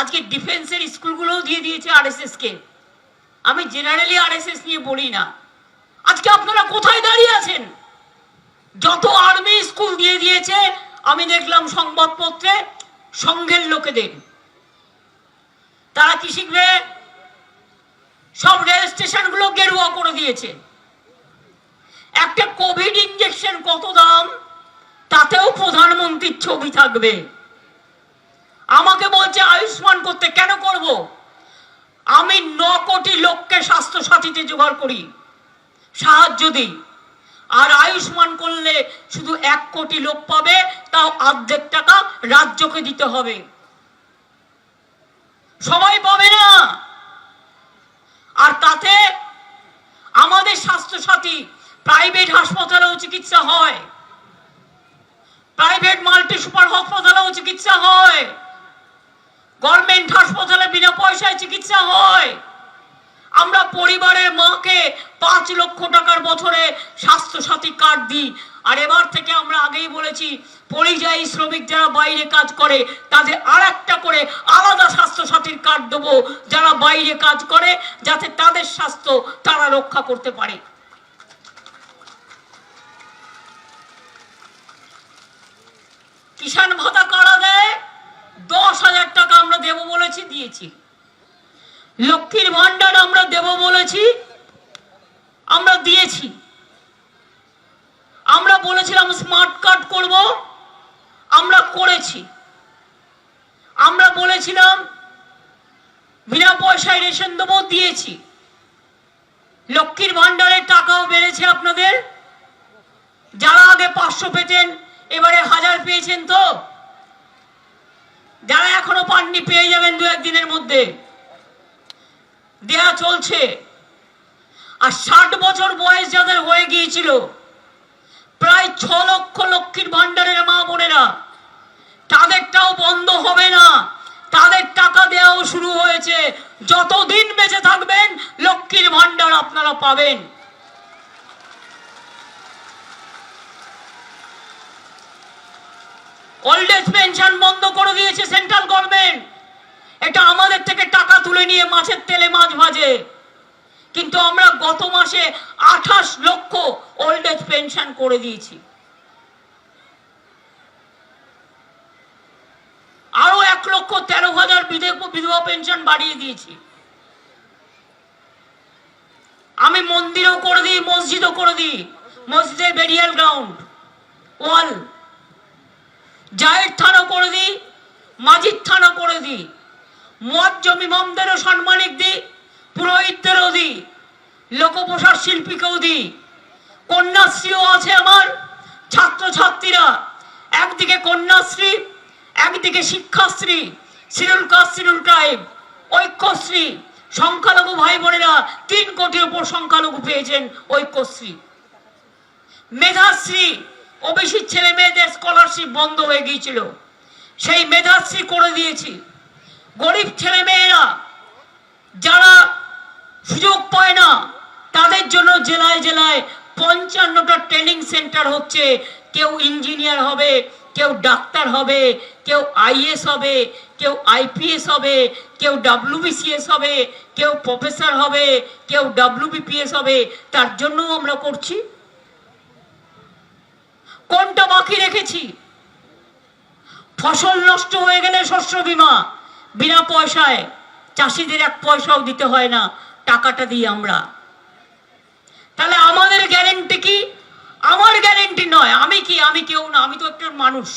আজকে ডিফেন্সের স্কুলগুলোও দিয়ে দিয়েছে আরএসএস কে। আমি জেনারেলি আরএসএস নিয়ে বলি না। আজকে আপনারা কোথায় দাঁড়িয়ে আছেন? যত আর্মি স্কুল দিয়ে দিয়েছে, আমি দেখলাম সংবাদপত্রে সংঘের লোকেদের। তারা কি শিখবে? সব রেল স্টেশনগুলো গেরুয়া করে দিয়েছে। একটা কোভিড ইঞ্জেকশন কত দাম? তাতেও প্রধানমন্ত্রীর ছবি থাকবে। আমাকে বলছে, আয়ুষ্মান, করতে কেন করব? আমি ন কোটি লোককে স্বাস্থ্য সাথীতে জোগাড় করি, সাহায্য দিই। আর আয়ুষ্মান করলে শুধু এক কোটি লোক পাবে, তাও অর্ধেক টাকা রাজ্যকে দিতে হবে। সবাই পাবে না। আর তাতে আমাদের স্বাস্থ্যসাথী প্রাইভেট হাসপাতালেও চিকিৎসা হয়। প্রাইভেট মাল্টি সুপার হাসপাতালেও চিকিৎসা হয়। গভর্নমেন্ট হাসপাতালে বিনা পয়সায় চিকিৎসা হয়। আমরা পরিবারের মাকে পাঁচ লক্ষ টাকার বছরে স্বাস্থ্যসাথী কার্ড দিই। আর এবার থেকে আমরা আগেই বলেছি, পরিযায়ী শ্রমিক যারা বাইরে কাজ করে, তাদের আর একটা করে আলাদা স্বাস্থ্যসাথীর কার্ড দেবো। যারা বাইরে কাজ করে, যাতে তাদের স্বাস্থ্য তারা রক্ষা করতে পারে। কিষাণ ভাতা কারা দেয় দশ হাজার টাকা আমরা দেব বলেছি, দিয়েছি। লক্ষ্মীর ভান্ডার আমরা দেব বলেছি, আমরা দিয়েছি। আমরা বলেছিলাম স্মার্ট কার্ড করব, আমরা করেছি। আমরা বলেছিলাম, বিনা পয়সায় রেশন দেবো, দিয়েছি। লক্ষ্মীর ভান্ডারের টাকাও বেড়েছে আপনাদের। যারা আগে পাঁচশো পেতেন, এবারে হাজার পেয়েছেন তো? যারা এখনও পাননি, পেয়ে যাবেন দু একদিনের মধ্যে। দেয়া চলছে। আর ষাট বছর বয়স যাদের হয়ে গিয়েছিল, প্রায় ছ লক্ষ লক্ষ্মীর ভান্ডারের মা বোনেরা, তাদেরটাও বন্ধ হবে না। তাদের টাকা দেওয়াও শুরু হয়েছে। যতদিন বেঁচে থাকবেন, লক্ষ্মীর ভান্ডার আপনারা পাবেন। ওল্ড এজ পেনশন বন্ধ করে দিয়েছে সেন্ট্রাল গভর্নমেন্ট এটা আমাদের থেকে টাকা তুলে নিয়ে মাছের তেলে মাছ ভাজে। কিন্তু আমরা গত মাসে আঠাশ লক্ষ ওল্ড এজ পেনশন করে দিয়েছি। আরও এক লক্ষ তেরো হাজার বিধে- বিধবা পেনশন বাড়িয়ে দিয়েছি। আমি মন্দিরও করে দিই, মসজিদও করে দিই। মসজিদের বেরিয়াল গ্রাউন্ড ওয়াল জায়ের থানা করে দিই মাঝির থানা করে দিই, মুয়াজ্জম ইমামদেরও সম্মানিক দিই, পুরোহিতদেরও দিই, লোকপ্রসার শিল্পীকেও দিই, কন্যাশ্রীও আছে আমার, ছাত্রছাত্রীরা, একদিকে কন্যাশ্রী, একদিকে শিক্ষাশ্রী শিরুল কাজ শিরুল টাইম ঐক্যশ্রী, সংখ্যালঘু ভাই বোনেরা তিন কোটির উপর সংখ্যালঘু পেয়েছেন ঐক্যশ্রী। মেধাশ্রী ওবিসি ছেলে মেয়েদের স্কলারশিপ বন্ধ হয়ে গিয়েছিল। সেই মেধাশ্রী করে দিয়েছি। গরিব ছেলে মেয়েরা যারা সুযোগ পায় না, তাদের জন্য জেলায় জেলায় পঞ্চান্নটা ট্রেনিং সেন্টার হচ্ছে। কেউ ইঞ্জিনিয়ার হবে, কেউ ডাক্তার হবে, কেউ আইএস হবে, কেউ আইপিএস হবে, কেউ ডাব্লিউবিসিএস হবে, কেউ প্রফেসর হবে, কেউ ডাব্লিউবিপিএস হবে, তার জন্যও আমরা করছি। কোনটা বাকি রেখেছি? ফসল নষ্ট হয়ে গেলে শস্য বিমা। বিনা পয়সায় চাষিদের এক পয়সাও দিতে হয় না, টাকাটা দিই আমরা। তাহলে আমাদের গ্যারেন্টি কি? আমার গ্যারেন্টি নয়, আমি কি? আমি কেউ না, আমি তো একটা মানুষ।